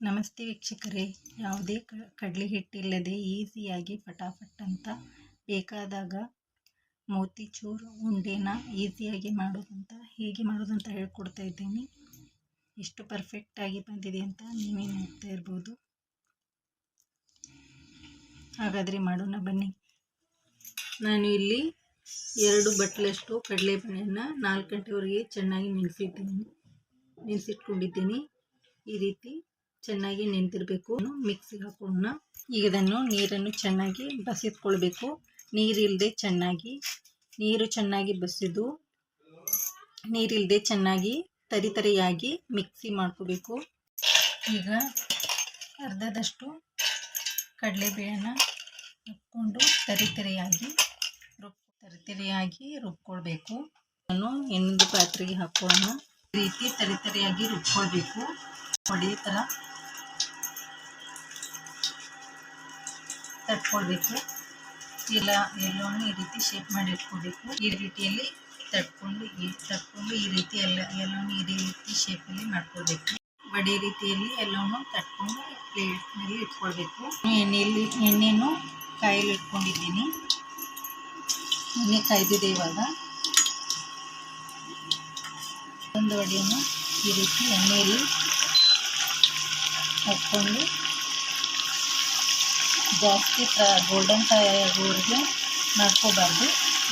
ನಮಸ್ತೆ ವೀಕ್ಷಕರೇ. ಯಾವುದೇ ಕಡಲೆ ಹಿಟ್ಟಿಲ್ಲದೆ ಈಸಿಯಾಗಿ ಫಟಾಫಟ್ ಅಂತ ಬೇಕಾದಾಗ ಮೋತಿಚೂರ್ ಉಂಡೆನ ಈಸಿಯಾಗಿ ಮಾಡೋದಂತ, ಹೇಗೆ ಮಾಡೋದಂತ ಹೇಳ್ಕೊಡ್ತಾ ಇದ್ದೀನಿ. ಎಷ್ಟು ಪರ್ಫೆಕ್ಟಾಗಿ ಬಂದಿದೆ ಅಂತ ನೀವೇ ನೋಡ್ತಾ ಇರ್ಬೋದು. ಹಾಗಾದರೆ ಮಾಡೋಣ ಬನ್ನಿ. ನಾನು ಇಲ್ಲಿ ಎರಡು ಬಟ್ಲಷ್ಟು ಕಡಲೆಬೇಳೆಯನ್ನು ನಾಲ್ಕು ಗಂಟೆವರೆಗೆ ಚೆನ್ನಾಗಿ ನೆನೆಸಿದ್ದೀನಿ ನೆನೆಸಿಟ್ಕೊಂಡಿದ್ದೀನಿ. ಈ ರೀತಿ ಚೆನ್ನಾಗಿ ನೆಂದಿರಬೇಕು. ಮಿಕ್ಸಿಗೆ ಹಾಕೋಣ. ಈಗ ಇದನ್ನು ನೀರನ್ನು ಚೆನ್ನಾಗಿ ಬಸಿದ್ಕೊಳ್ಬೇಕು ನೀರಿಲ್ಲದೆ ಚೆನ್ನಾಗಿ, ನೀರು ಚೆನ್ನಾಗಿ ಬಸಿದು ನೀರಿಲ್ಲದೆ ಚೆನ್ನಾಗಿ ತರಿ ತರಿಯಾಗಿ ಮಿಕ್ಸಿ ಮಾಡ್ಕೋಬೇಕು. ಈಗ ಅರ್ಧದಷ್ಟು ಕಡಲೆಬೇಳೆನ ಹಾಕ್ಕೊಂಡು ತರಿ ತರಿಯಾಗಿ, ರುಬ್, ತರಿ ತರಿಯಾಗಿ ರುಬ್ಕೊಳ್ಬೇಕು. ನಾನು ಇನ್ನೊಂದು ಪಾತ್ರೆಗೆ ಹಾಕೋಣ. ಈ ರೀತಿ ತರಿ ತರಿಯಾಗಿ ರುಬ್ಕೊಳ್ಬೇಕು. ಈ ಥರ ತಟ್ಕೊಳ್ಬೇಕು ಇಲ್ಲ ಎಲ್ಲವನ್ನು ಈ ರೀತಿ ಶೇಪ್ ಮಾಡಿ ಇಟ್ಕೋಬೇಕು. ಈ ರೀತಿಯಲ್ಲಿ ತಟ್ಕೊಂಡು, ಈ ತಟ್ಕೊಂಡು ಈ ರೀತಿ ಎಲ್ಲ, ಎಲ್ಲವನ್ನು ಈ ರೀತಿ ಶೇಪಲ್ಲಿ ಮಾಡ್ಕೊಳ್ಬೇಕು ಬಡಿ ರೀತಿಯಲ್ಲಿ ಎಲ್ಲವನ್ನು ತಟ್ಕೊಂಡು ಪ್ಲೇಟ್ನಲ್ಲಿ ಇಟ್ಕೊಳ್ಬೇಕು ಎಣ್ಣೆಯಲ್ಲಿ, ಎಣ್ಣೆಯನ್ನು ಕಾಯಲ್ಲಿ ಇಟ್ಕೊಂಡಿದ್ದೀನಿ. ಎಣ್ಣೆ ಕಾಯ್ದಿದೆ ಇವಾಗ. ಒಂದು ವಡೆಯನ್ನು ಈ ರೀತಿ ಎಣ್ಣೆಯಲ್ಲಿ ಹಾಕ್ಕೊಂಡು ಜಾಸ್ತಿ ಪ್ರ ಗೋಲ್ಡನ್ ಫ್ರೈ ಆಗೋವರೆಗೆ ಮಾಡ್ಕೋಬಾರ್ದು.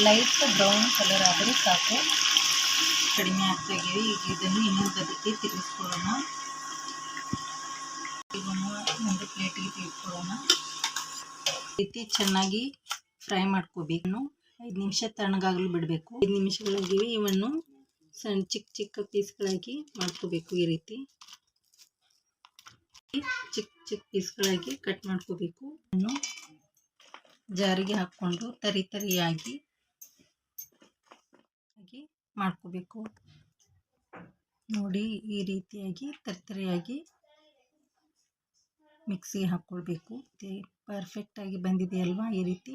ಲೈಟ್ ಬ್ರೌನ್ ಕಲರ್ ಆದರೆ ಸಾಕು. ಕಡಿಮೆ ಆಗ್ತಾ ಇದ್ದೀವಿ ಈಗ ಇದನ್ನು ಇನ್ನೊಂದು ಅದಕ್ಕೆ ತಿರುಗಿಸ್ಕೊಳ್ಳೋಣ. ಇದನ್ನು ಒಂದು ಪ್ಲೇಟಿಗೆ ತೆಗೆದುಕೊಳ್ಳೋಣ ರೀತಿ ಚೆನ್ನಾಗಿ ಫ್ರೈ ಮಾಡ್ಕೋಬೇಕು. ಐದು ನಿಮಿಷ ತಣ್ಣಗಾಗಲು ಬಿಡಬೇಕು. ಐದು ನಿಮಿಷಗಳಾಗಿವೆ ಇವನ್ನು ಸಣ್ಣ ಚಿಕ್ಕ ಚಿಕ್ಕ ಪೀಸ್ಗಳಾಗಿ ಮಾಡ್ಕೋಬೇಕು ಈ ರೀತಿ. ಚಿಕ್ಕ ಚಿಕ್ಕ ಪೀಸ್ಗಳಾಗಿ ಕಟ್ ಮಾಡ್ಕೋಬೇಕು. ಅನ್ನು ಜಾರಿಗೆ ಹಾಕ್ಕೊಂಡು ತರಿ ತರಿಯಾಗಿ ಮಾಡ್ಕೋಬೇಕು. ನೋಡಿ ಈ ರೀತಿಯಾಗಿ ತರಿತರಿಯಾಗಿ ಮಿಕ್ಸಿಗೆ ಹಾಕ್ಕೊಳ್ಬೇಕು. ಪರ್ಫೆಕ್ಟಾಗಿ ಬಂದಿದೆ ಅಲ್ವಾ ಈ ರೀತಿ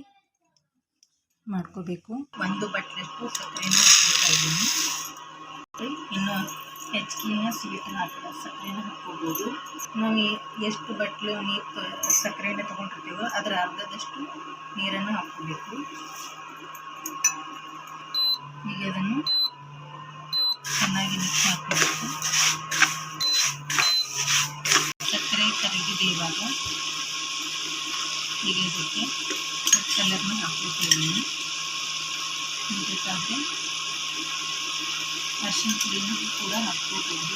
ಮಾಡ್ಕೋಬೇಕು. ಒಂದು ಬಟ್ಟೆಷ್ಟು ಸಕ್ಕರೆಯನ್ನು ಇದ್ದೀನಿ. ಇನ್ನು ಹೆಚ್ಚಿನ ಸ್ವೀಟನ್ನ ಹಾಕಿದ ಸಕ್ಕರೆನ ಹಾಕ್ಕೋಬೋದು. ನಾವು ಎಷ್ಟು ಬಟ್ಲು ನೀರು ಸಕ್ಕರೆನ ತೊಗೊಂಡಿರ್ತೀವೋ ಅದರ ಅರ್ಧದಷ್ಟು ನೀರನ್ನು ಹಾಕ್ಕೋಬೇಕು. ಈಗ ಅದನ್ನು ಚೆನ್ನಾಗಿ ಮಿಕ್ಸ್ ಹಾಕ್ಕೋಬೇಕು ಸಕ್ಕರೆ ಕರಗಿದೆ ಇವಾಗ ಈಗ ಇದಕ್ಕೆ ಕಲರ್ನ ಹಾಕ್ಕೊಳ್ತಿದ್ದೀನಿ ಬೇಕಾದರೆ ಅರಿಶಿನ ಪುಡಿನ ಕೂಡ ಹಾಕ್ಕೋಬೋದು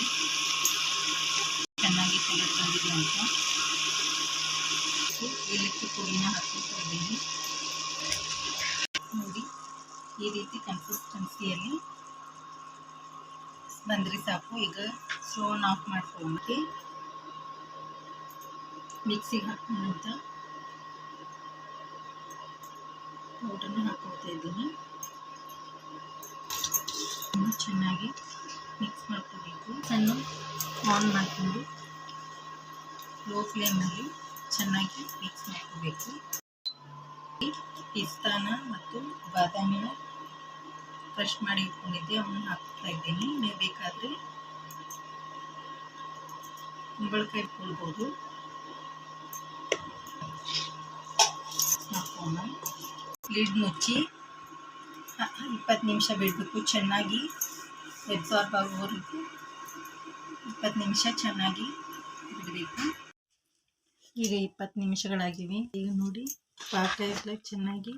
ಚೆನ್ನಾಗಿ ಕಲರ್ ಬಂದಿದೆ ಅಂತ ಏಲಕ್ಕಿ ಪುಡಿನ ಹಾಕ್ಕೊಳ್ತಾ ಇದ್ದೀನಿ ನೋಡಿ ಈ ರೀತಿ ಕನ್ಸಿಸ್ಟೆನ್ಸಿಯಲ್ಲಿ ಬಂದರೆ ಸಾಕು ಈಗ ಸ್ಟೋನ್ ಆಫ್ ಮಾಡ್ಕೊಂಡು ಮಿಕ್ಸಿಗೆ ಹಾಕೋಣಂತ ಪೌಡ್ರನ್ನ ಹಾಕ್ಕೊಳ್ತಾ ಇದ್ದೀನಿ ಚೆನ್ನಾಗಿ ಮಿಕ್ಸ್ ಮಾಡ್ಕೋಬೇಕು. ಸಣ್ಣ ಆನ್ ಮಾಡಿಕೊಂಡು ಲೋ ಫ್ಲೇಮಲ್ಲಿ ಚೆನ್ನಾಗಿ ಮಿಕ್ಸ್ ಮಾಡ್ಕೋಬೇಕು. ಪಿಸ್ತಾನ ಮತ್ತು ಬಾದಾಮಿನ ಕ್ರಶ್ ಮಾಡಿ ಇಟ್ಕೊಂಡಿದ್ದೆ, ಅವನ್ನ ಹಾಕ್ತಾ ಇದ್ದೀನಿ. ನೀವು ಬೇಕಾದರೆ ಕುಂಬಳಕಾಯಿ ಕೊಡ್ಬೋದು. ಹಾಕೋಣ. ಲಿಡ್ ಮುಚ್ಚಿ ಇಪ್ಪತ್ತು ನಿಮಿಷ ಬಿಡಬೇಕು, ಚೆನ್ನಾಗಿ ಎಬ್ಸಾರ್ಬ್ ಆಗೋವರೆಗೂ ಇಪ್ಪತ್ತು ನಿಮಿಷ ಚೆನ್ನಾಗಿ ಬಿಡಬೇಕು. ಈಗ ಇಪ್ಪತ್ತು ನಿಮಿಷಗಳಾಗಿವೆ. ಈಗ ನೋಡಿ ಪಾಕ ಎಲ್ಲ ಚೆನ್ನಾಗಿ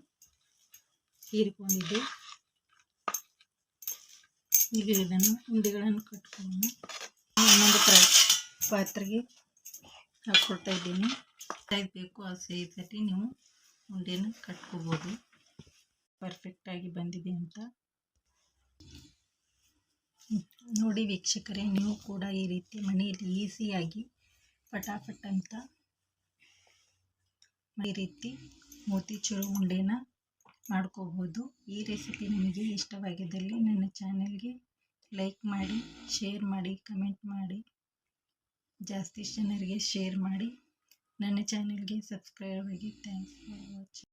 ಹೀರಿಕೊಂಡಿದೆ. ಈಗ ಇದನ್ನು ಉಂಡೆಗಳನ್ನು ಕಟ್ಕೊಂಡು ಇನ್ನೊಂದು ಪಾತ್ರೆಗೆ ಹಾಕ್ಕೊಡ್ತಾ ಇದ್ದೀನಿ. ಬೇಕು ಆ ಸೈಜಲ್ಲಿ ನೀವು ಉಂಡೆನ ಕಟ್ಕೋಬೋದು. ಪರ್ಫೆಕ್ಟಾಗಿ ಬಂದಿದೆ ಅಂತ. ನೋಡಿ ವೀಕ್ಷಕರೇ, ನೀವು ಕೂಡ ಈ ರೀತಿ ಮನೆಯಲ್ಲಿ ಈಸಿಯಾಗಿ ಪಟಾಪಟ್ ಅಂತ ಈ ರೀತಿ ಮೋತಿಚೂರು ಉಂಡೆನ ಮಾಡ್ಕೋಬೋದು ಈ ರೆಸಿಪಿ ನಿಮಗೆ ಇಷ್ಟವಾಗಿದ್ದಲ್ಲಿ ನನ್ನ ಚಾನೆಲ್ಗೆ ಲೈಕ್ ಮಾಡಿ ಶೇರ್ ಮಾಡಿ ಕಮೆಂಟ್ ಮಾಡಿ, ಜಾಸ್ತಿ ಜನರಿಗೆ ಶೇರ್ ಮಾಡಿ. ನನ್ನ ಚಾನೆಲ್ಗೆ ಸಬ್ಸ್ಕ್ರೈಬ್ ಆಗಿ ಥ್ಯಾಂಕ್ಸ್ ಫಾರ್ ವಾಚಿಂಗ್